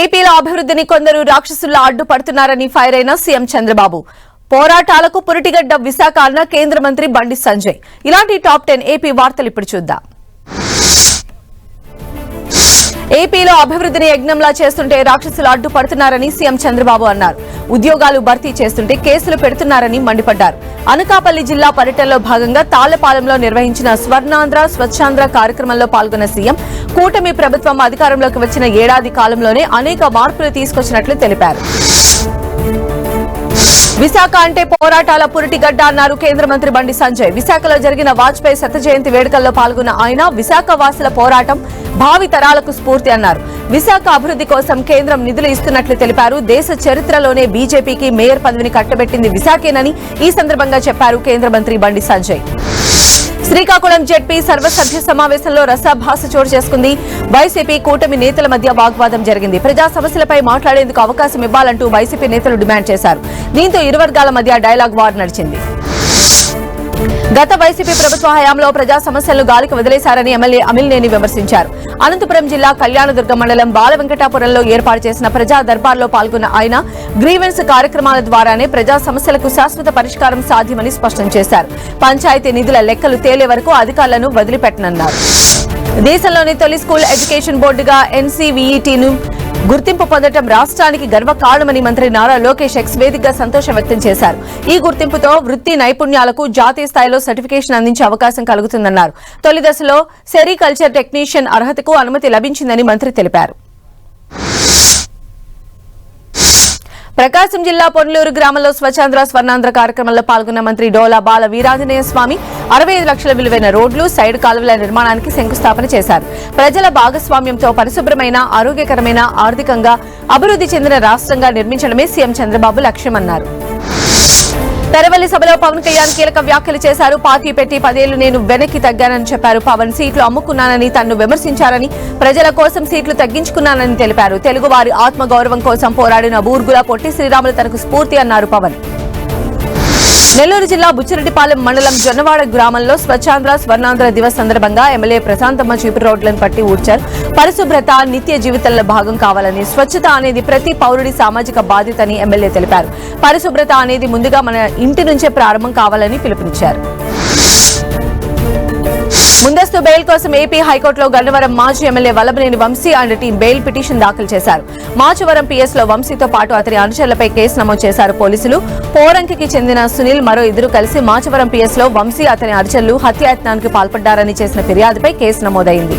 ఏపీలో అభివృద్ధిని కొందరు రాక్షసుల్లా అడ్డుపడుతున్నారని ఫైర్ అయిన సీఎం చంద్రబాబు. పోరాటాలకు పురిటిగడ్డ విశాఖ అన్న కేంద్ర మంత్రి బండి సంజయ్. ఇలాంటి టాప్ టెన్ ఏపీ వార్తలు ఇప్పుడు చూద్దాం. ఏపీలో అభివృద్ధిని యజ్ఞంలా చేస్తుంటే రాక్షసులు అడ్డుపడుతున్నారని సీఎం చంద్రబాబు అన్నారు. ఉద్యోగాలు భర్తీ చేస్తుంటే కేసులు పెడుతున్నారని మండిపడ్డారు. అనకాపల్లి జిల్లా పర్యటనలో భాగంగా తాళ్ళపాలెంలో నిర్వహించిన స్వర్ణాంధ్ర స్వచ్ఛాంధ్ర కార్యక్రమంలో పాల్గొన్న సీఎం కూటమి ప్రభుత్వం అధికారంలోకి వచ్చిన ఏడాది కాలంలోనే అనేక మార్పులు తీసుకొచ్చినట్లు తెలిపారు. విశాఖ అంటే పోరాటాల పురిటిగడ్డ అన్నారు కేంద్ర మంత్రి బండి సంజయ్. విశాఖలో జరిగిన వాజ్పేయి శత జయంతి వేడుకల్లో పాల్గొన్న ఆయన విశాఖ వాసుల పోరాటం భావి తరాలకు స్ఫూర్తి అన్నారు. విశాఖ అభివృద్ధి కోసం కేంద్రం నిధులు ఇస్తున్నట్లు తెలిపారు. దేశ చరిత్రలోనే బీజేపీకి మేయర్ పదవిని కట్టబెట్టింది విశాఖేనని ఈ సందర్భంగా చెప్పారు కేంద్ర మంత్రి బండి సంజయ్. శ్రీకాకుళం జెడ్పీ సర్వసభ్య సమావేశంలో రసాభాస చోటు చేసుకుంది. వైసీపీ కూటమి నేతల మధ్య వాగ్వాదం జరిగింది. ప్రజా సమస్యలపై మాట్లాడేందుకు అవకాశం ఇవ్వాలంటూ వైసీపీ నేతలు డిమాండ్ చేశారు. దీంతో ఇరు వర్గాల మధ్య డైలాగ్ వార్ నడిచింది. గత వైసీపీ ప్రభుత్వ హయాంలో ప్రజా సమస్యలను గాలికి వదిలేశారని ఎమ్మెల్యే అమిల్నేని విమర్శించారు. అనంతపురం జిల్లా కళ్యాణదుర్గం మండలం బాలవెంకటాపురంలో ఏర్పాటు చేసిన ప్రజా దర్బార్లో పాల్గొన్న ఆయన గ్రీవెన్స్ కార్యక్రమాల ద్వారానే ప్రజా సమస్యలకు శాశ్వత పరిష్కారం సాధ్యమని స్పష్టం చేశారు. పంచాయతీ నిధుల లెక్కలు తేలే వరకు అధికారులను వదిలిపెట్టనన్నారు. దేశంలోని తొలి స్కూల్ ఎడ్యుకేషన్ బోర్డుగా ఎన్సీవీఈటీను గుర్తింపు పొందడం రాష్ట్రానికి గర్వకారణమని మంత్రి నారా లోకేష్ ఎక్స్ వేదికగా సంతోషం వ్యక్తం చేశారు. ఈ గుర్తింపుతో వృత్తి నైపుణ్యాలకు జాతీయ స్థాయిలో సర్టిఫికేషన్ అందించే అవకాశం కలుగుతుందన్నారు. తొలి దశలో సెరికల్చర్ టెక్నీషియన్ అర్హతకు అనుమతి లభించిందని మంత్రి తెలిపారు. ప్రకాశం జిల్లా పొన్లూరు గ్రామంలో స్వచ్ఛాంధ్ర స్వర్ణాంధ్ర కార్యక్రమంలో పాల్గొన్న మంత్రి డోలా బాల వీరాంజనేయ స్వామి అరవై ఐదు లక్షల విలువైన రోడ్లు సైడ్ కాలువల నిర్మాణానికి శంకుస్థాపన చేశారు. ప్రజల భాగస్వామ్యంతో పరిశుభ్రమైన ఆరోగ్యకరమైన ఆర్థికంగా అభివృద్ధి చెందిన రాష్ట్రంగా నిర్మించడమే సీఎం చంద్రబాబు లక్ష్యమన్నారు. తెరవల్లి సభలో పవన్ కళ్యాణ్ కీలక వ్యాఖ్యలు చేశారు. పార్టీ పెట్టి పదేళ్ళు నేను వెనక్కి తగ్గానని చెప్పారు పవన్. సీట్లు అమ్ముకున్నానని తన్ను విమర్శించారని ప్రజల కోసం సీట్లు తగ్గించుకున్నానని తెలిపారు. తెలుగువారి ఆత్మగౌరవం కోసం పోరాడిన బూర్గుల పొట్టి శ్రీరాములు తనకు స్ఫూర్తి అన్నారు పవన్. నెల్లూరు జిల్లా బుచ్చిరెడ్డిపాలెం మండలం జొన్నవాడ గ్రామంలో స్వచ్ఛాంధ్ర స్వర్ణాంధ్ర దివస్ సందర్భంగా ఎమ్మెల్యే ప్రశాంతమ్మ చూపు రోడ్లను పట్టి ఊడ్చారు. పరిశుభ్రత నిత్య జీవితంలో భాగం కావాలని స్వచ్ఛత అనేది ప్రతి పౌరుడి సామాజిక బాధ్యత అని ఎమ్మెల్యే తెలిపారు. పరిశుభ్రత అనేది ముందుగా మన ఇంటి నుంచే ప్రారంభం కావాలని పిలుపునిచ్చారు. ముందస్తు బెయిల్ కోసం ఏపీ హైకోర్టులో గన్నవరం మాజీ MLA Vallabhaneni Vamsi and team bail petition దాఖలు చేశారు. మాచవరం పీఎస్లో వంశీతో పాటు అతని అనుచరులపై కేసు నమోదు చేశారు పోలీసులు. పోరంకికి చెందిన సునీల్ మరో ఇద్దరు కలిసి మాచవరం పీఎస్లో వంశీ అతని అనుచరులు హత్యాయత్నానికి పాల్పడ్డారని చేసిన ఫిర్యాదుపై కేసు నమోదైంది.